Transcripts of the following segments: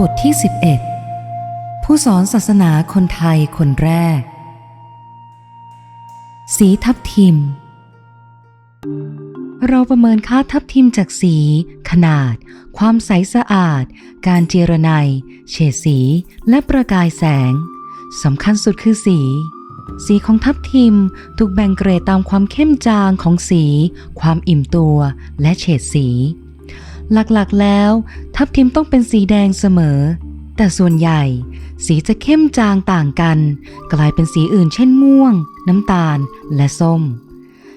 บทที่ 11 ผู้สอนศาสนาคนไทยคนแรก สีทับทิม เราประเมินค่าทับทิมจากสี ขนาด ความใสสะอาด การเจรไนยเฉดสี และประกายแสงสำคัญสุดคือสี สีของทับทิมถูกแบ่งเกรดตามความเข้มจางของสี ความอิ่มตัว และเฉดสี หลักๆแล้ว ทับทิมต้องเป็นสีแดงเสมอ แต่ส่วนใหญ่ สีจะเข้มจางต่างกัน กลายเป็นสีอื่นเช่นม่วง น้ำตาล และส้ม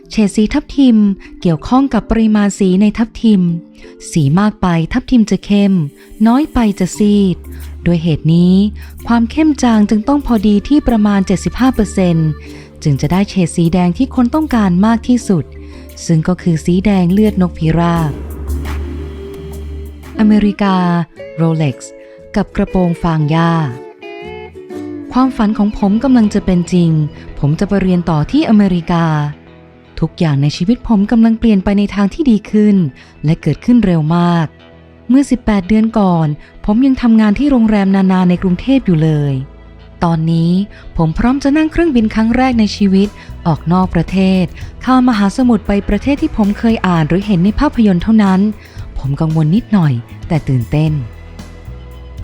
เฉดสีทับทิมเกี่ยวข้องกับปริมาณสีในทับทิม สีมากไปทับทิมจะเข้ม น้อยไปจะซีด โดยเหตุนี้ ความเข้มจางจึงต้องพอดีที่ประมาณ 75%จึงจะได้เฉดสีแดงที่คนต้องการมากที่สุดซึ่งก็คือสีแดงเลือดนกพิราบ อเมริกา โรเล็กซ์ กับกระโปรงฟางหญ้าความฝันของผมกำลังจะเป็นจริง ผมจะไปเรียนต่อที่อเมริกา ทุกอย่างในชีวิตผมกำลังเปลี่ยนไปในทางที่ดีขึ้น และเกิดขึ้นเร็วมาก เมื่อ 18 เดือนก่อน ผมยังทำงานที่โรงแรมนานาในกรุงเทพอยู่เลย ตอนนี้ผมพร้อมจะนั่งเครื่องบินครั้งแรกในชีวิต ออกนอกประเทศ ข้ามมหาสมุทรไปประเทศที่ผมเคยอ่านหรือเห็นในภาพยนตร์เท่านั้น ผมกังวลนิดหน่อย แต่ตื่นเต้น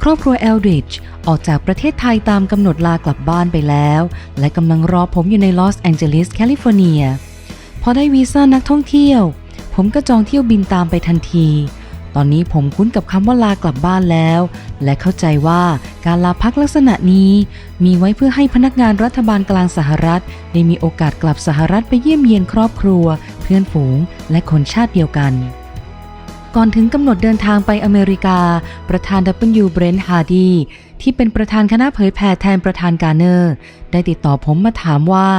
ครอบครัวเอลดริดจ์ออกจากประเทศไทยตามกำหนดลากลับบ้านไปแล้ว และกำลังรอผมอยู่ในลอสแองเจลิสแคลิฟอร์เนีย พอได้วีซ่านักท่องเที่ยว ผมก็จองเที่ยวบินตามไปทันที ตอนนี้ผมคุ้นกับคำว่าลากลับบ้านแล้ว และเข้าใจว่าการลาพักลักษณะนี้ มีไว้เพื่อให้พนักงานรัฐบาลกลางสหรัฐ ได้มีโอกาสกลับสหรัฐไปเยี่ยมเยียนครอบครัว เพื่อนฝูง และคนชาติเดียวกัน ก่อนถึงกำหนดเดินทางไปอเมริกา ประธาน W. Brent Hardy ที่เป็นประธานคณะเผยแผ่แทนประธานการเนอร์ ได้ติดต่อผมมาถามว่า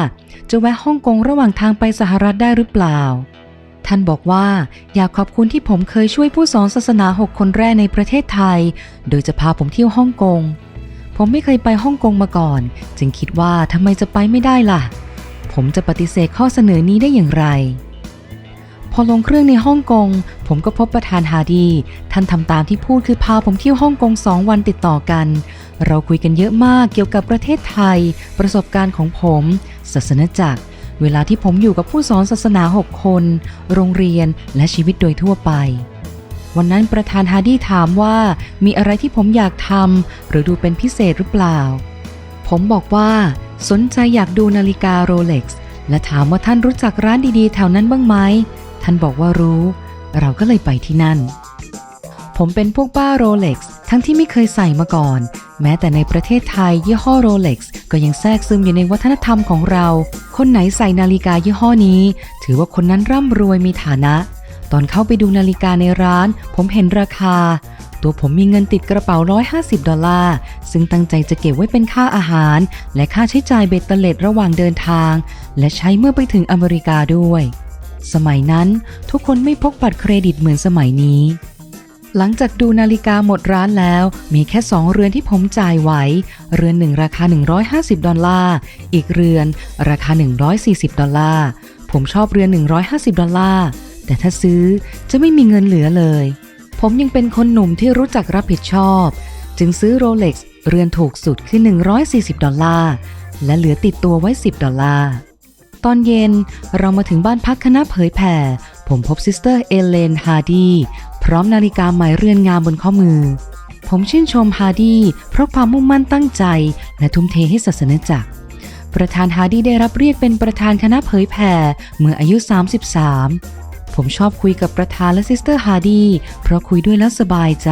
จะแวะฮ่องกงระหว่างทางไปสหรัฐได้หรือเปล่า ท่านบอกว่าอยากขอบคุณที่ผมเคยช่วยผู้สอนศาสนา 6 คนแรกในประเทศไทย โดยจะพาผมเที่ยวฮ่องกง ผมไม่เคยไปฮ่องกงมาก่อน จึงคิดว่าทำไมจะไปไม่ได้ล่ะ ผมจะปฏิเสธข้อเสนอนี้ได้อย่างไร พอลงเครื่องในฮ่องกง ผมก็พบประธานฮาร์ดี ท่านทำตามที่พูดคือพาผมเที่ยวฮ่องกงสองวันติดต่อกัน เราคุยกันเยอะมากเกี่ยวกับประเทศไทย ประสบการณ์ของผม ศาสนจักร เวลาที่ผมอยู่กับผู้สอนศาสนา 6 คน โรงเรียนและชีวิตโดยทั่วไป วันนั้นประธานฮาร์ดี้ถามว่ามีอะไรที่ผมอยากทำหรือดูเป็นพิเศษหรือเปล่า ผมบอกว่า สนใจอยากดูนาฬิกาโรเล็กซ์และถามว่าท่านรู้จักร้านดีๆ แถวนั้นบ้างไหม ท่านบอกว่ารู้ เราก็เลยไปที่นั่น ผมเป็นพวกบ้าโรเล็กซ์ทั้งที่ไม่เคยใส่มาก่อน แม้แต่ในประเทศไทยยี่ห้อโรเล็กซ์ก็ยังแทรกซึมอยู่ในวัฒนธรรมของเรา คนไหนใส่นาฬิกายี่ห้อนี้ ถือว่าคนนั้นร่ำรวยมีฐานะ ตอนเข้าไปดูนาฬิกาในร้าน ผมเห็นราคา ตัวผมมีเงินติดกระเป๋า 150 ดอลลาร์ ซึ่งตั้งใจจะเก็บไว้เป็นค่าอาหาร และค่าใช้จ่ายเบ็ดเตล็ดระหว่างเดินทาง และใช้เมื่อไปถึงอเมริกาด้วย สมัยนั้นทุกคนไม่พกบัตรเครดิตเหมือนสมัยนี้ หลังจากดูนาฬิกาหมดร้านแล้ว มีแค่สองเรือนที่ผมจ่ายไหว เรือนหนึ่งราคา 150 ดอลลาร์ อีกเรือนราคา 140 ดอลลาร์ ผมชอบเรือน 150 ดอลลาร์ แต่ถ้าซื้อจะไม่มีเงินเหลือเลย ผมยังเป็นคนหนุ่มที่รู้จักรับผิดชอบ จึงซื้อโรเล็กซ์เรือนถูกสุดคือ 140 ดอลลาร์ และเหลือติดตัวไว้ 10 ดอลลาร์ ตอนเย็น เรามาถึงบ้านพักคณะเผยแผ่ ผมพบซิสเตอร์เอเลนฮาร์ดีพร้อมนาฬิกาหมายเรือนงามบนข้อมือ ผมชื่นชมฮาร์ดีเพราะความมุ่งมั่นตั้งใจ และทุ่มเทให้ศาสนจักร ประธานฮาร์ดีได้รับเรียกเป็นประธานคณะเผยแผ่ เมื่ออายุ 33 ผมชอบคุยกับประธานและซิสเตอร์ฮาร์ดีเพราะคุยด้วยแล้วสบายใจ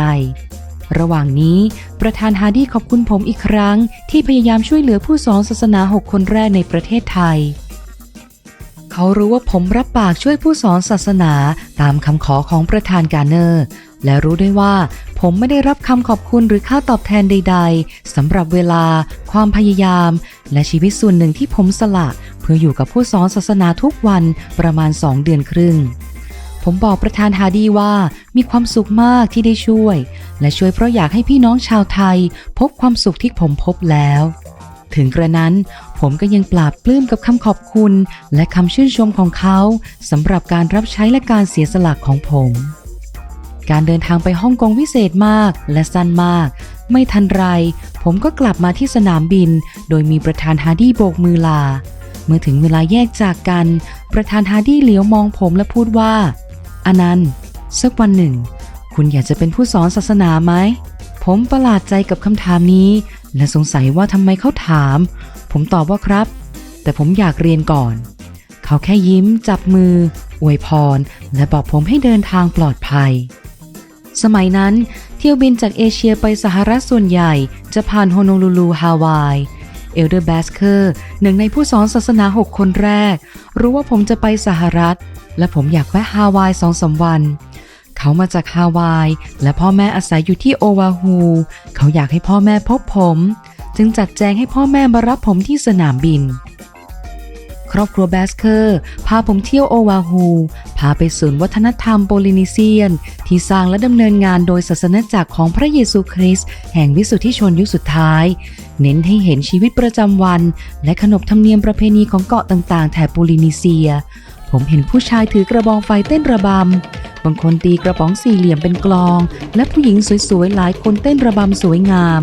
ระหว่างนี้ประธานฮาร์ดีขอบคุณผมอีกครั้ง ที่พยายามช่วยเหลือผู้สอนศาสนา 6 คนแรกในประเทศไทย เขารู้ว่าผมรับปากช่วยผู้สอนศาสนาตามคำขอของประธานการเนอร์ และรู้ด้วยว่าผมไม่ได้รับคำขอบคุณหรือค่าตอบแทนใด ๆสำหรับเวลา ความพยายาม และชีวิตส่วนหนึ่งที่ผมสละ เพื่ออยู่กับผู้สอนศาสนาทุกวันประมาณ2เดือนครึ่งผมบอกประธานฮาดีว่ามีความสุขมากที่ได้ช่วย และช่วยเพราะอยากให้พี่น้องชาวไทย พบความสุขที่ผมพบแล้ว ถึงกระนั้น ผมก็ยังปราบปลื้มกับคำขอบคุณ และคำชื่นชมของเขาสำหรับการรับใช้และการเสียสละของผม การเดินทางไปฮ่องกงวิเศษมากและสั้นมาก ไม่ทันไร ผมก็กลับมาที่สนามบิน โดยมีประธานฮาร์ดี้โบกมือลา เมื่อถึงเวลาแยกจากกัน ประธานฮาร์ดี้เหลียวมองผมและพูดว่าอนันต์สักวันหนึ่ง คุณอยากจะเป็นผู้สอนศาสนาไหมผมประหลาดใจกับคำถามนี้ และสงสัยว่าทำไมเขาถาม ผมตอบว่าครับ แต่ผมอยากเรียนก่อน เขาแค่ยิ้ม จับมือ อวยพร และบอกผมให้เดินทางปลอดภัย สมัยนั้นเที่ยวบินจากเอเชียไปสหรัฐส่วนใหญ่ จะผ่านโฮโนลูลูฮาวายเอลเดอร์แบสเคอร์หนึ่งในผู้สอนศาสนา 6 คนแรก รู้ว่าผมจะไปสหรัฐ และผมอยากแวะฮาวายสองสามวัน เขามาจากฮาวาย และพ่อแม่อาศัยอยู่ที่โอวาฮู เขาอยากให้พ่อแม่พบผม จึงจัดแจงให้พ่อแม่มารับผมที่สนามบิน ครอบครัวแบสเคอร์ พาผมเที่ยวโอวาฮู พาไปศูนย์วัฒนธรรมโปลินีเซียน ที่สร้างและดำเนินงานโดยศาสนจักรของพระเยซูคริสต์แห่งวิสุทธิชนยุคสุดท้าย เน้นให้เห็นชีวิตประจำวัน และขนบธรรมเนียมประเพณีของเกาะต่างๆ แถบโปลินีเซีย ผมเห็นผู้ชายถือกระบองไฟเต้นระบำบางคนตีกระป๋องสี่เหลี่ยมเป็นกลอง และผู้หญิงสวยๆ หลายคนเต้นระบำสวยงาม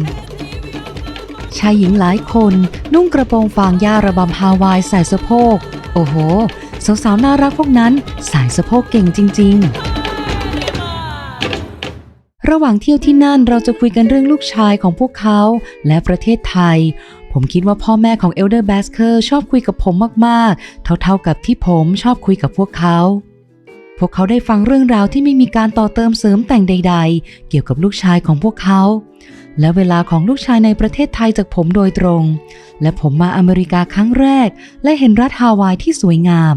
ชายหญิงหลายคนนุ่งกระโปรงฟางย่าระบำฮาวายใส่สะโพก โอ้โห สาวๆน่ารักพวกนั้นสายสะโพกเก่งจริง ๆ ระหว่างเที่ยวที่นั่นเราจะคุยกันเรื่องลูกชายของพวกเขาและประเทศไทย ผมคิดว่าพ่อแม่ของเอลเดอร์แบสเคอร์ชอบคุยกับผมมากๆ เท่าๆกับที่ผมชอบคุยกับพวกเขาพวกเขาได้ฟังเรื่องราวที่ไม่มีการต่อเติมเสริมแต่งใด ๆ เกี่ยวกับลูกชายของพวกเขา และเวลาของลูกชายในประเทศไทยจากผมโดยตรง และผมมาอเมริกาครั้งแรก และเห็นรัฐฮาวายที่สวยงาม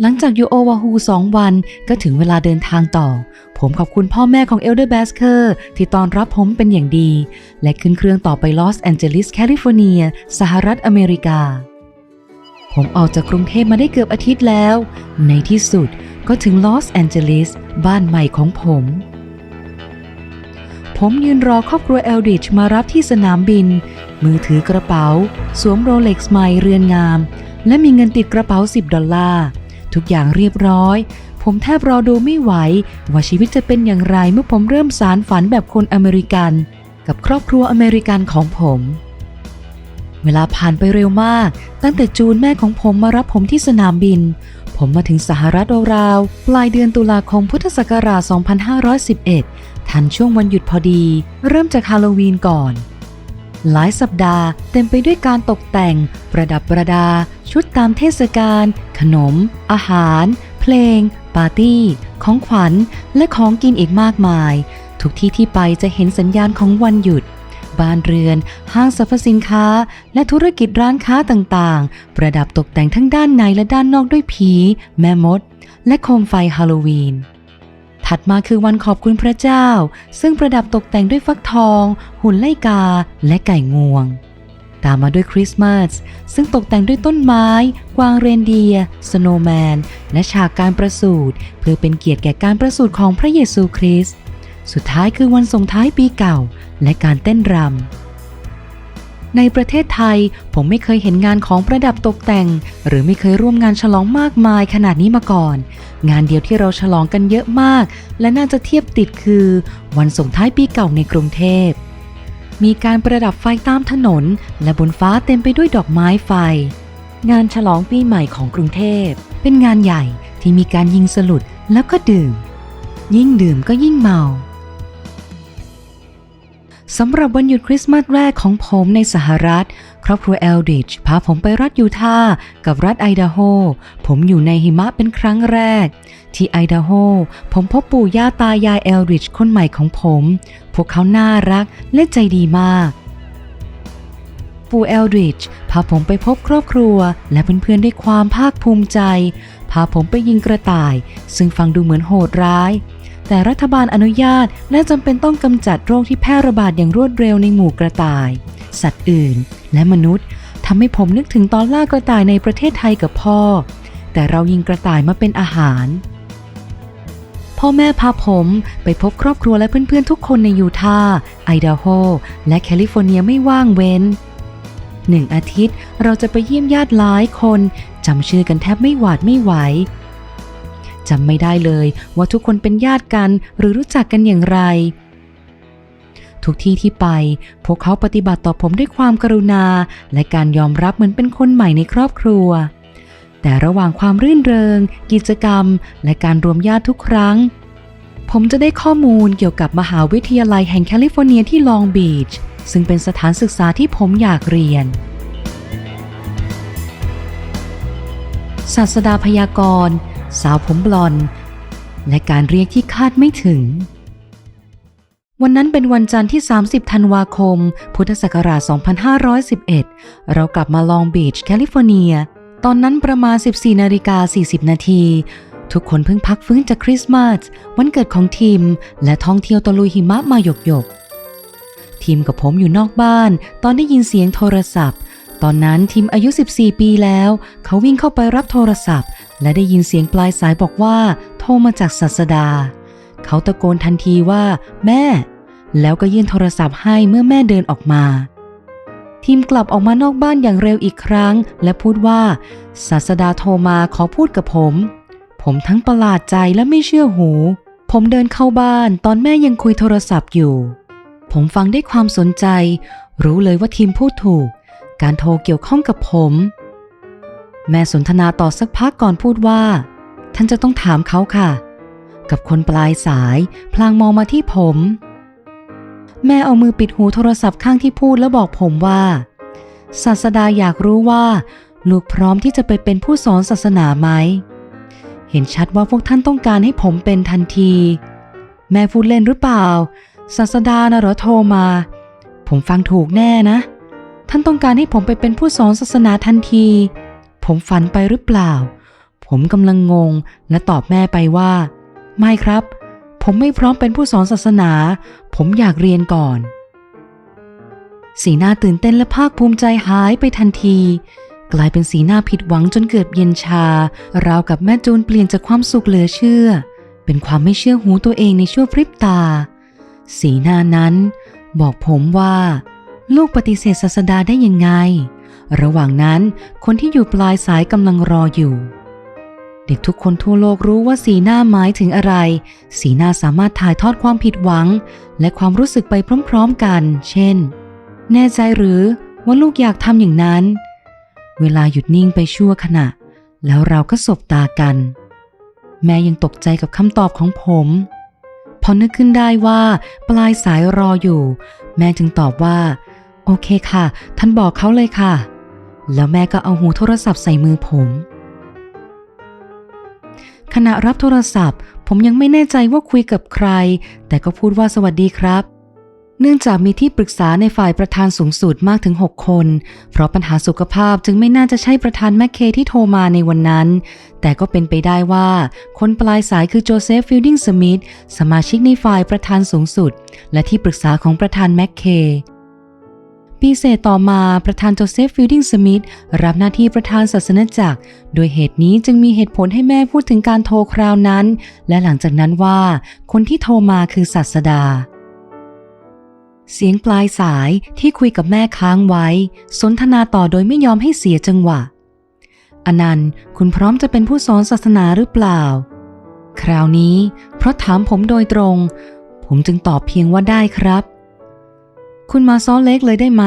หลังจากอยู่โอวาฮูสองวันก็ถึงเวลาเดินทางต่อ ผมขอบคุณพ่อแม่ของเอลเดอร์แบสเคอร์ที่ต้อนรับผมเป็นอย่างดี และขึ้นเครื่องต่อไปลอสแอนเจลิสแคลิฟอร์เนีย สหรัฐอเมริกา ผมออกจากกรุงเทพมาได้เกือบอาทิตย์แล้ว ในที่สุดก็ถึงลอสแอนเจลิสบ้านใหม่ของผม ผมยืนรอครอบครัวเอลดิชมารับที่สนามบิน มือถือกระเป๋า สวมโรเล็กซ์ใหม่เรือนงาม และมีเงินติดกระเป๋า 10 ดอลลาร์ ทุกอย่างเรียบร้อย ผมแทบรอดูไม่ไหว ว่าชีวิตจะเป็นอย่างไรเมื่อผมเริ่มสารฝันแบบคนอเมริกัน กับครอบครัวอเมริกันของผม เวลาผ่านไปเร็วมาก ตั้งแต่จูนแม่ของผมมารับผมที่สนามบิน ผมมาถึงสหรัฐราวๆ ปลายเดือนตุลาคมพุทธศักราช 2511 ทันช่วงวันหยุดพอดี เริ่มจากฮาโลวีนก่อน หลายสัปดาห์เต็มไปด้วยการตกแต่ง ประดับประดา ชุดตามเทศกาล ขนม อาหาร เพลง ปาร์ตี้ ของขวัญ และของกินอีกมากมาย ทุกที่ที่ไปจะเห็นสัญญาณของวันหยุด บ้านเรือน ห้างสรรพสินค้า และธุรกิจร้านค้าต่างๆ ประดับตกแต่งทั้งด้านในและด้านนอกด้วยผี แม่มด และโคมไฟฮาโลวีน ถัดมาคือวันขอบคุณพระเจ้า ซึ่งประดับตกแต่งด้วยฟักทอง หุ่นไล่กา และไก่งวง ตามมาด้วยคริสต์มาส ซึ่งตกแต่งด้วยต้นไม้ กวางเรนเดียร์สโนว์แมน และฉากการประสูติเพื่อเป็นเกียรติแก่การประสูติของพระเยซูคริสต์ สุดท้ายคือวันส่งท้ายปีเก่า และการเต้นรำ ในประเทศไทยผมไม่เคยเห็นงานของประดับตกแต่ง หรือไม่เคยร่วมงานฉลองมากมายขนาดนี้มาก่อน งานเดียวที่เราฉลองกันเยอะมาก และน่าจะเทียบติดคือ วันส่งท้ายปีเก่าในกรุงเทพ มีการประดับไฟตามถนน และบนฟ้าเต็มไปด้วยดอกไม้ไฟ งานฉลองปีใหม่ของกรุงเทพ เป็นงานใหญ่ที่มีการยิงสลุดแล้วก็ดื่ม ยิ่งดื่มก็ยิ่งเมา สำหรับวันหยุดคริสต์มาสแรกของผมในสหรัฐ ครอบครัวเอลดิชพาผมไปรัฐยูทาห์กับรัฐไอดาโฮ ผมอยู่ในหิมะเป็นครั้งแรก ที่ไอดาโฮ ผมพบปู่ย่าตายายเอลดิชคนใหม่ของผม พวกเขาน่ารักและใจดีมาก ปู่เอลดิชพาผมไปพบครอบครัว และเพื่อนๆด้วยความภาคภูมิใจ พาผมไปยิงกระต่าย ซึ่งฟังดูเหมือนโหดร้าย แต่รัฐบาลอนุญาตและจำเป็นต้องกำจัดโรคที่แพร่ระบาดอย่างรวดเร็วในหมู่กระต่าย สัตว์อื่น และมนุษย์ทำให้ผมนึกถึงตอนล่ากระต่ายในประเทศไทยกับพ่อ แต่เรายิงกระต่ายมาเป็นอาหาร พ่อแม่พาผมไปพบครอบครัวและเพื่อนๆทุกคนในยูทาห์ไอดาโฮและแคลิฟอร์เนียไม่ว่างเว้นหนึ่งอาทิตย์เราจะไปเยี่ยมญาติหลายคนจำชื่อกันแทบไม่หวาดไม่ไหว จำไม่ได้เลยว่าทุกคนเป็นญาติกันหรือรู้จักกันอย่างไร ทุกที่ที่ไป พวกเขาปฏิบัติต่อผมด้วยความกรุณา และการยอมรับเหมือนเป็นคนใหม่ในครอบครัว แต่ระหว่างความรื่นเริง กิจกรรม และการรวมญาติทุกครั้ง ผมจะได้ข้อมูลเกี่ยวกับมหาวิทยาลัยแห่งแคลิฟอร์เนียที่ลองบีชซึ่งเป็นสถานศึกษาที่ผมอยากเรียนศาสดาพยากรณ์ สาวผมบลอน และการเรียกที่คาดไม่ถึง วันนั้นเป็นวันจันทร์ที่ 30 ธันวาคม พุทธศักราช 2511 เรากลับมาลองบีชแคลิฟอร์เนีย ตอนนั้นประมาณ 14นาฬิกา40 นาทีทุกคนเพิ่งพักฟื้นจากคริสต์มาสวันเกิดของทีม และท่องเที่ยวตะลุยหิมะมาหยกหยกทีมกับผมอยู่นอกบ้าน ตอนได้ยินเสียงโทรศัพท์ ตอนนั้นทีมอายุ 14 ปีแล้ว เขาวิ่งเข้าไปรับโทรศัพท์ และได้ยินเสียงปลายสายบอกว่า โทรมาจากศาสดา เขาตะโกนทันทีว่า แม่ แล้วก็ยื่นโทรศัพท์ให้เมื่อแม่เดินออกมา ทีมกลับออกมานอกบ้านอย่างเร็วอีกครั้ง และพูดว่าศาสดาโทรมาขอพูดกับผม ผมทั้งประหลาดใจและไม่เชื่อหู ผมเดินเข้าบ้านตอนแม่ยังคุยโทรศัพท์อยู่ ผมฟังได้ความสนใจ รู้เลยว่าทีมพูดถูก การโทรเกี่ยวข้องกับผม แม่สนทนาต่อสักพักก่อนพูดว่า ท่านจะต้องถามเขาค่ะ กับคนปลายสายพลางมองมาที่ผม แม่เอามือปิดหูโทรศัพท์ข้างที่พูดแล้วบอกผมว่า ศาสดาอยากรู้ว่า ลูกพร้อมที่จะไปเป็นผู้สอนศาสนาไหม เห็นชัดว่าพวกท่านต้องการให้ผมเป็นทันที แม่พูดเล่นหรือเปล่า ศาสดานะเหรอโทรมา ผมฟังถูกแน่นะ ท่านต้องการให้ผมไปเป็นผู้สอนศาสนาทันที ผมฝันไปหรือเปล่า ผมกำลังงงและตอบแม่ไปว่า ไม่ครับ ผมไม่พร้อมเป็นผู้สอนศาสนา ผมอยากเรียนก่อน สีหน้าตื่นเต้นและภาคภูมิใจหายไปทันที กลายเป็นสีหน้าผิดหวังจนเกิดเย็นชา ราวกับแม่จูนเปลี่ยนจากความสุขเหลือเชื่อ เป็นความไม่เชื่อหูตัวเองในชั่วพริบตา สีหน้านั้น บอกผมว่า ลูกปฏิเสธศาสดาได้ยังไง ระหว่างนั้นคนที่อยู่ปลายสายกำลังรออยู่ เด็กทุกคนทั่วโลกรู้ว่าสีหน้าหมายถึงอะไร สีหน้าสามารถถ่ายทอดความผิดหวัง และความรู้สึกไปพร้อมๆกัน เช่น แน่ใจหรือว่าลูกอยากทำอย่างนั้น เวลาหยุดนิ่งไปชั่วขณะ แล้วเราก็สบตากัน แม่ยังตกใจกับคำตอบของผมพอนึกขึ้นได้ว่า ปลายสายรออยู่ แม่จึงตอบว่า โอเคค่ะ ท่านบอกเขาเลยค่ะ แล้วแม่ก็เอาหูโทรศัพท์ใส่มือผม ขณะรับโทรศัพท์ ผมยังไม่แน่ใจว่าคุยกับใคร แต่ก็พูดว่าสวัสดีครับ เนื่องจากมีที่ปรึกษาในฝ่ายประธานสูงสุดมากถึง 6 คน เพราะปัญหาสุขภาพจึงไม่น่าจะใช่ประธานแมคเคที่โทรมาในวันนั้น แต่ก็เป็นไปได้ว่า คนปลายสายคือโจเซฟฟิลดิงสมิธสมาชิกในฝ่ายประธานสูงสุด และที่ปรึกษาของประธานแมคเค ปีเศษต่อมาประธานโจเซฟฟิลดิงสมิธรับหน้าที่ประธานศาสนจักร โดยเหตุนี้จึงมีเหตุผลให้แม่พูดถึงการโทรคราวนั้น และหลังจากนั้นว่า คนที่โทรมาคือศาสดา เสียงปลายสายที่คุยกับแม่ค้างไว้ สนทนาต่อโดยไม่ยอมให้เสียจังหวะอนันต์คุณพร้อมจะเป็นผู้สอนศาสนาหรือเปล่า คราวนี้ เพราะถามผมโดยตรง ผมจึงตอบเพียงว่าได้ครับ คุณมาซ้อเล็กเลยได้ไหม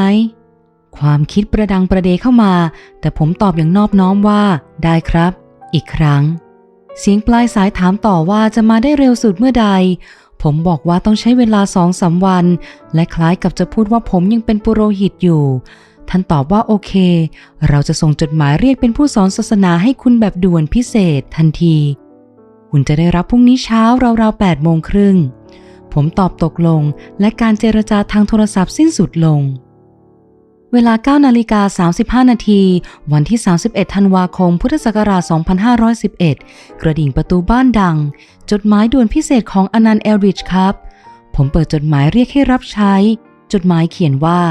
ความคิดประดังประเดเข้ามา แต่ผมตอบอย่างนอบน้อมว่า ได้ครับ อีกครั้ง เสียงปลายสายถามต่อว่าจะมาได้เร็วสุดเมื่อใด ผมบอกว่าต้องใช้เวลาสองสามวัน และคล้ายกับจะพูดว่าผมยังเป็นปุโรหิตอยู่ ท่านตอบว่าโอเค เราจะส่งจดหมายเรียกเป็นผู้สอนศาสนาให้คุณแบบด่วนพิเศษทันที คุณจะได้รับพรุ่งนี้เช้าราวๆ8โมงครึ่ง ผมตอบตกลง และการเจรจาทางโทรศัพท์สิ้นสุดลง เวลา9นาฬิกา35 นาที วันที่ 31 ธันวาคม พุทธศักราช 2511 กระดิ่งประตูบ้านดัง จดหมายด่วนพิเศษของอนันต์เอลริชครับ ผมเปิดจดหมายเรียกให้รับใช้ จดหมายเขียนว่า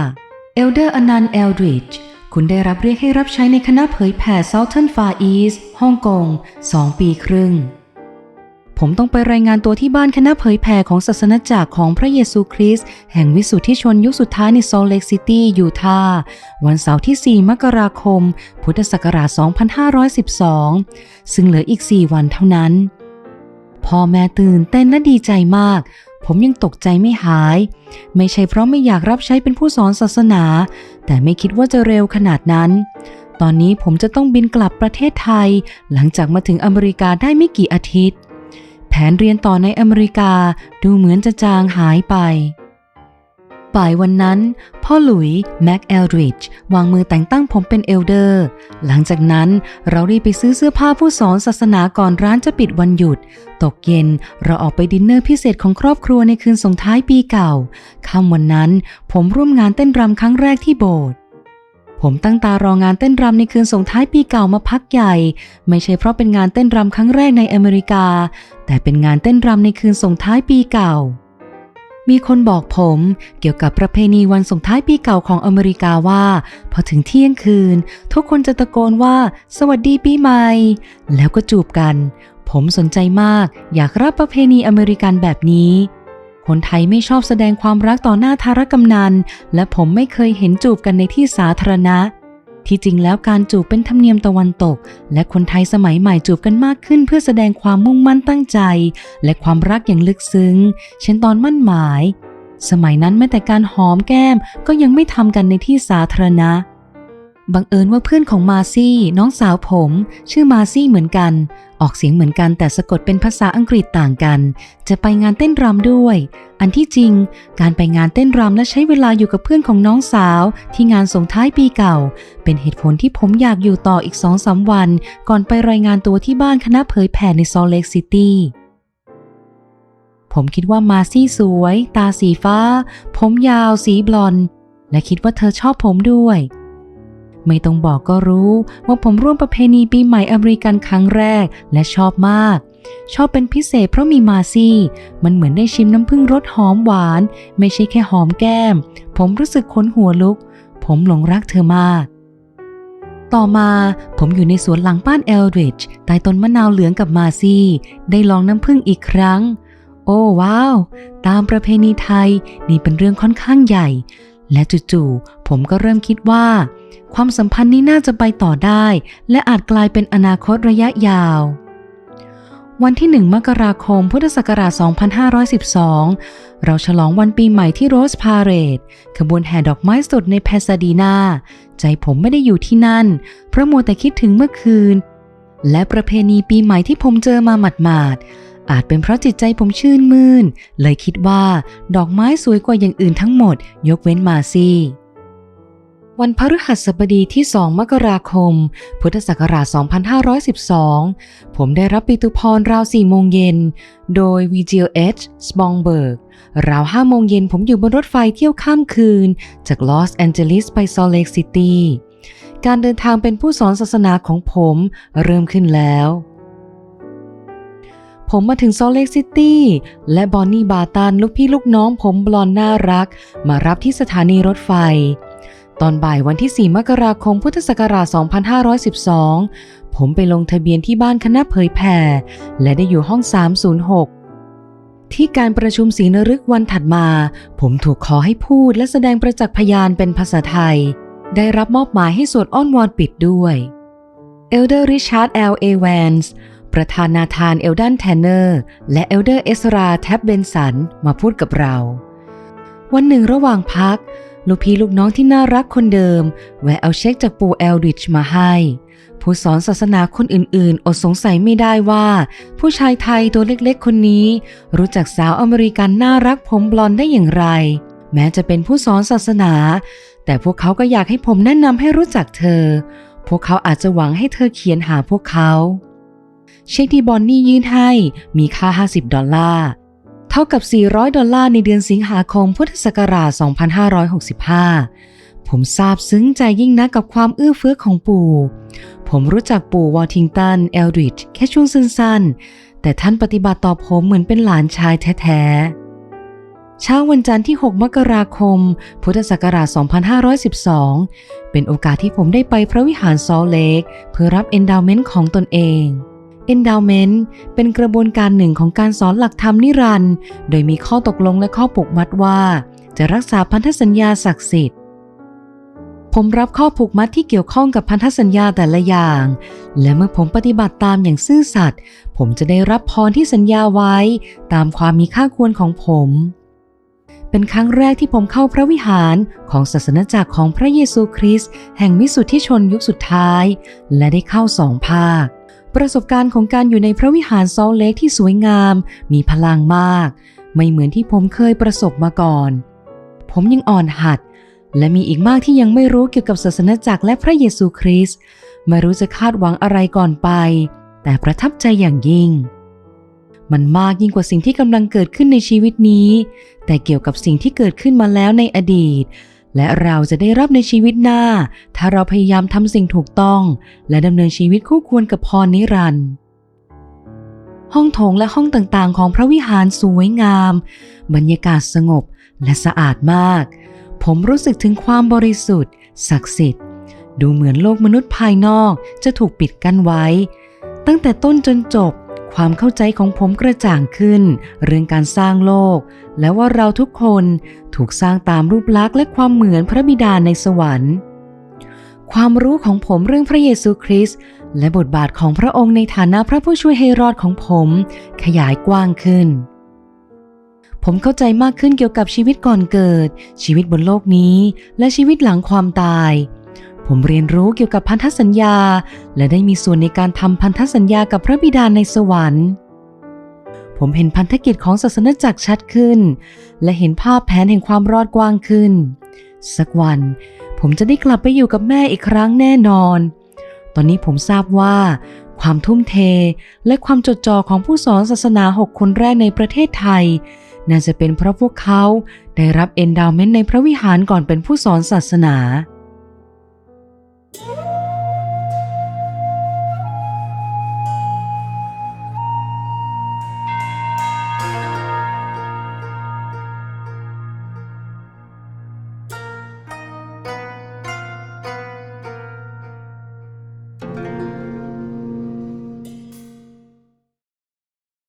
Elder อนันต์เอลริชคุณได้รับเรียกให้รับใช้ในคณะเผยแผ่ Southern Far East ฮ่องกง 2 ปีครึ่ง ผมต้องไปรายงานตัวที่บ้านคณะเผยแผ่ของศาสนจักรของพระเยซูคริสต์แห่งวิสุทธิชนยุคสุดท้ายในโซลเลกซิตี้ยูทาห์วันเสาร์ที่ 4 มกราคม พุทธศักราช 2512 ซึ่งเหลืออีก 4 วันเท่านั้น พ่อแม่ตื่นเต้นและดีใจมาก ผมยังตกใจไม่หาย ไม่ใช่เพราะไม่อยากรับใช้เป็นผู้สอนศาสนา แต่ไม่คิดว่าจะเร็วขนาดนั้นตอนนี้ผมจะต้องบินกลับประเทศไทย หลังจากมาถึงอเมริกาได้ไม่กี่อาทิตย์ แผนเรียนต่อในอเมริกาดูเหมือนจะจางหายไป บ่ายวันนั้น พ่อหลุยแม็กเอลริดจ์วางมือแต่งตั้งผมเป็นเอลเดอร์ หลังจากนั้นเรารีบไปซื้อเสื้อผ้าผู้สอนศาสนาก่อนร้านจะปิดวันหยุด ตกเย็นเราออกไปดินเนอร์พิเศษของครอบครัวในคืนส่งท้ายปีเก่าค่ำวันนั้นผมร่วมงานเต้นรำครั้งแรกที่โบสถ์ ผมตั้งตารองานเต้นรำในคืนส่งท้ายปีเก่ามาพักใหญ่ ไม่ใช่เพราะเป็นงานเต้นรำครั้งแรกในอเมริกา แต่เป็นงานเต้นรำในคืนส่งท้ายปีเก่า มีคนบอกผมเกี่ยวกับประเพณีวันส่งท้ายปีเก่าของอเมริกาว่า พอถึงเที่ยงคืน ทุกคนจะตะโกนว่า สวัสดีปีใหม่ แล้วก็จูบกัน ผมสนใจมากอยากรับประเพณีอเมริกันแบบนี้ คนไทยไม่ชอบแสดงความรักต่อหน้าธารกำนัน และผมไม่เคยเห็นจูบกันในที่สาธารณะ ที่จริงแล้วการจูบเป็นธรรมเนียมตะวันตก และคนไทยสมัยใหม่จูบกันมากขึ้นเพื่อแสดงความมุ่งมั่นตั้งใจ และความรักอย่างลึกซึ้ง เช่นตอนมั่นหมาย สมัยนั้นแม้แต่การหอมแก้มก็ยังไม่ทำกันในที่สาธารณะ บังเอิญว่าเพื่อนของมาซี่ น้องสาวผม ชื่อมาซี่เหมือนกัน ออกเสียงเหมือนกันแต่สะกดเป็นภาษาอังกฤษต่างกัน จะไปงานเต้นรำด้วย อันที่จริง การไปงานเต้นรำและใช้เวลาอยู่กับเพื่อนของน้องสาวที่งานส่งท้ายปีเก่า เป็นเหตุผลที่ผมอยากอยู่ต่ออีกสองสามวัน ก่อนไปรายงานตัวที่บ้านคณะเผยแผ่ในซอลเลกซิตี้ผมคิดว่ามาซี่สวย ตาสีฟ้า ผมยาวสีบลอนด์และคิดว่าเธอชอบผมด้วย ไม่ต้องบอกก็รู้ว่าผมร่วมประเพณีปีใหม่อเมริกันครั้งแรกและชอบมาก ชอบเป็นพิเศษเพราะมีมาซี่ มันเหมือนได้ชิมน้ำผึ้งรสหอมหวาน ไม่ใช่แค่หอมแก้ม ผมรู้สึกขนหัวลุก ผมหลงรักเธอมากต่อมาผมอยู่ในสวนหลังบ้านเอลริดจ์ใต้ต้นมะนาวเหลืองกับมาซี่ ได้ลองน้ำผึ้งอีกครั้ง โอ้ว้าว ตามประเพณีไทยนี่เป็นเรื่องค่อนข้างใหญ่ และจู่ๆผมก็เริ่มคิดว่า ความสัมพันธ์นี้น่าจะไปต่อได้ และอาจกลายเป็นอนาคตระยะยาว วันที่ 1 มกราคม พุทธศักราช 2512 เราฉลองวันปีใหม่ที่โรสพาเรดขบวนแห่ดอกไม้สดในแพซาดีนา ใจผมไม่ได้อยู่ที่นั่น เพราะมัวแต่คิดถึงเมื่อคืน และประเพณีปีใหม่ที่ผมเจอมาหมาดๆ อาจเป็นเพราะจิตใจผมชื่นมื่น เลยคิดว่าดอกไม้สวยกว่าอย่างอื่นทั้งหมด ยกเว้นมาซี่วันพฤหัสบดีที่ 2 มกราคม พุทธศักราช 2512 ผมได้รับปิตุพรราว4โมงเย็น โดย VGH Spongberg ราว5โมงเย็นผมอยู่บนรถไฟเที่ยวข้ามคืน จากลอสแอนเจลิสไปซอลเลกซิตี้ การเดินทางเป็นผู้สอนศาสนาของผมเริ่มขึ้นแล้ว ผมมาถึงโซลเลกซิตี้และบอนนี่บาตันลูกพี่ลูกน้องผมบลอนน่ารัก มารับที่สถานีรถไฟ ตอนบ่ายวันที่ 4 มกราคมพุทธศักราช 2512 ผมไปลงทะเบียนที่บ้านคณะเผยแผ่ และได้อยู่ห้อง 306ที่การประชุมศรีนฤกวันถัดมา ผมถูกขอให้พูดและแสดงประจักษ์พยานเป็นภาษาไทย ได้รับมอบหมายให้สวดอ้อนวอนปิดด้วย เอลเดอร์ริชาร์ดเอลเอแวนส์ ประธานนาธานเอลดันแทนเนอร์ และเอลเดอร์เอสราแท็บเบนสันมาพูดกับเรา วันหนึ่งระหว่างพัก ลูกพี่ลูกน้องที่น่ารักคนเดิม แวะเอาเช็คจากปู่เอลริชมาให้ ผู้สอนศาสนาคนอื่นๆ อดสงสัยไม่ได้ว่า ผู้ชายไทยตัวเล็กๆ คนนี้ รู้จักสาวอเมริกันน่ารักผมบลอนได้อย่างไร แม้จะเป็นผู้สอนศาสนา แต่พวกเขาก็อยากให้ผมแนะนำให้รู้จักเธอ พวกเขาอาจจะหวังให้เธอเขียนหาพวกเขา เช็คที่บอนนี่ยื่นให้มีค่า 50 ดอลลาร์ เท่ากับ 400 ดอลลาร์ในเดือนสิงหาคมพุทธศักราช 2565 ผมซาบซึ้งใจยิ่งนักกับความเอื้อเฟื้อของปู่ ผมรู้จักปู่วอทิงตัน เอลริดแค่ช่วงสั้นๆ แต่ท่านปฏิบัติต่อผมเหมือนเป็นหลานชายแท้ๆเช้าวันจันทร์ที่ 6 มกราคม พุทธศักราช 2512 เป็นโอกาสที่ผมได้ไปพระวิหารซอลเลกเพื่อรับเอนดาวเมนต์ของตนเอง Endowment เป็นกระบวนการหนึ่งของการสอนหลักธรรมนิรันดร์โดยมีข้อตกลงและข้อผูกมัดว่า จะรักษาพันธสัญญาศักดิ์สิทธิ์ ผมรับข้อผูกมัดที่เกี่ยวข้องกับพันธสัญญาแต่ละอย่าง และเมื่อผมปฏิบัติตามอย่างซื่อสัตย์ผมจะได้รับพรที่สัญญาไว้ ตามความมีค่าควรของผม เป็นครั้งแรกที่ผมเข้าพระวิหารของศาสนาจักรของพระเยซูคริสต์แห่งวิสุทธิชนยุคสุดท้าย และได้เข้าสองภาค ประสบการณ์ของการอยู่ในพระวิหารซอลเล็กที่สวยงาม มีพลังมาก ไม่เหมือนที่ผมเคยประสบมาก่อน ผมยังอ่อนหัด และมีอีกมากที่ยังไม่รู้เกี่ยวกับศาสนาจักรและพระเยซูคริสต์ไม่รู้จะคาดหวังอะไรก่อนไป แต่ประทับใจอย่างยิ่ง มันมากยิ่งกว่าสิ่งที่กำลังเกิดขึ้นในชีวิตนี้ แต่เกี่ยวกับสิ่งที่เกิดขึ้นมาแล้วในอดีต และเราจะได้รับในชีวิตหน้า ถ้าเราพยายามทำสิ่งถูกต้อง และดำเนินชีวิตคู่ควรกับพรนิรันดร์ห้องโถงและห้องต่างๆ ของพระวิหารสวยงาม บรรยากาศสงบและสะอาดมาก ผมรู้สึกถึงความบริสุทธิ์ ศักดิ์สิทธิ์ ดูเหมือนโลกมนุษย์ภายนอกจะถูกปิดกั้นไว้ ตั้งแต่ต้นจนจบ ความเข้าใจของผมกระจ่างขึ้น เรื่องการสร้างโลก และว่าเราทุกคนถูกสร้างตามรูปลักษณ์และความเหมือนพระบิดาในสวรรค์ ความรู้ของผมเรื่องพระเยซูคริสต์และบทบาทของพระองค์ในฐานะพระผู้ช่วยให้รอดของผม ขยายกว้างขึ้น ผมเข้าใจมากขึ้นเกี่ยวกับชีวิตก่อนเกิด ชีวิตบนโลกนี้ และชีวิตหลังความตาย ผมเรียนรู้เกี่ยวกับพันธสัญญา และได้มีส่วนในการทำพันธสัญญากับพระบิดาในสวรรค์ ผมเห็นพันธกิจของศาสนจักรชัดขึ้น และเห็นภาพแผนแห่งความรอดกว้างขึ้น สักวัน ผมจะได้กลับไปอยู่กับแม่อีกครั้งแน่นอน ตอนนี้ผมทราบว่า ความทุ่มเทและความจดจ่อของผู้สอนศาสนาหกคนแรกในประเทศไทย น่าจะเป็นเพราะพวกเขาได้รับเอนดาวเมนต์ในพระวิหารก่อนเป็นผู้สอนศาสนา